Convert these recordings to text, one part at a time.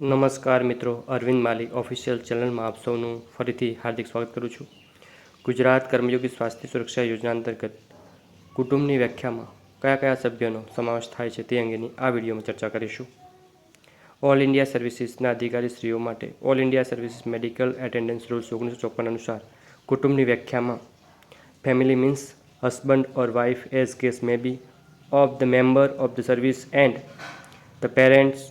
નમસ્કાર મિત્રો અરવિંદ માલી ઓફિશિયલ ચેનલમાં આપ સૌનું ફરીથી હાર્દિક સ્વાગત કરું છું. ગુજરાત કર્મયોગી સ્વાસ્થ્ય સુરક્ષા યોજના અંતર્ગત કુટુંબની વ્યાખ્યામાં કયા કયા સભ્યોનો સમાવેશ થાય છે તે અંગેની આ વિડીયોમાં ચર્ચા કરીશું. ઓલ ઇન્ડિયા સર્વિસીસના અધિકારીશ્રીઓ માટે all India services medical attendance rules ઓગણીસો ચોપન અનુસાર કુટુંબની વ્યાખ્યામાં family means husband or wife as case may be of the member of the service and the parents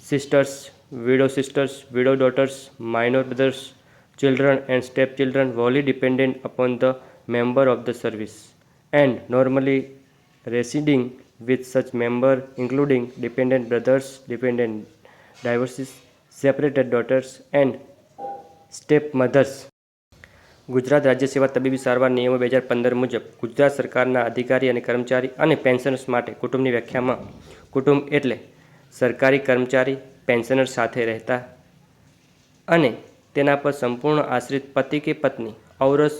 sisters, widow sisters, widow daughters, minor brothers, children, and stepchildren wholly dependent upon the member of the service, and normally residing with such member, including dependent brothers, dependent divorces, separated daughters, and stepmothers. Gujarat રાજ્ય સેવા તબીબી સારવાર નિયમો બે હજાર પંદર મુજબ ગુજરાત સરકારના અધિકારી અને કર્મચારી અને પેન્શનર્સ માટે કુટુંબની વ્યાખ્યામાં કુટુંબ એટલે સરકારી કર્મચારી પેન્શનર સાથે રહેતા અને તેના પર સંપૂર્ણ આશ્રિત પતિ કે પત્ની, ઔરસ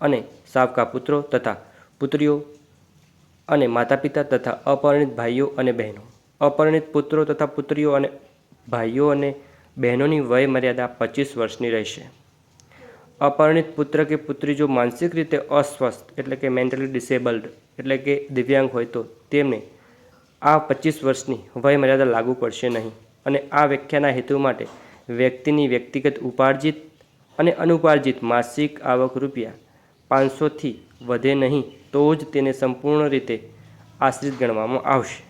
અને સાવકા પુત્રો તથા પુત્રીઓ અને માતા પિતા તથા અપરિણિત ભાઈઓ અને બહેનો. અપરિણિત પુત્રો તથા પુત્રીઓ અને ભાઈઓ અને બહેનોની વય મર્યાદા પચીસ વર્ષની રહેશે. અપરિણિત પુત્ર કે પુત્રી જો માનસિક રીતે અસ્વસ્થ એટલે કે મેન્ટલી ડિસેબલ્ડ એટલે કે દિવ્યાંગ હોય તો તેમને આ પચીસ વર્ષની વય મર્યાદા લાગુ પડશે નહીં. અને આ વ્યાખ્યાના હેતુ માટે વ્યક્તિની વ્યક્તિગત ઉપાર્જિત અને અનુપાર્જિત માસિક આવક રૂપિયા પાંચસોથી વધે નહીં તો જ તેને સંપૂર્ણ રીતે આશ્રિત ગણવામાં આવશે.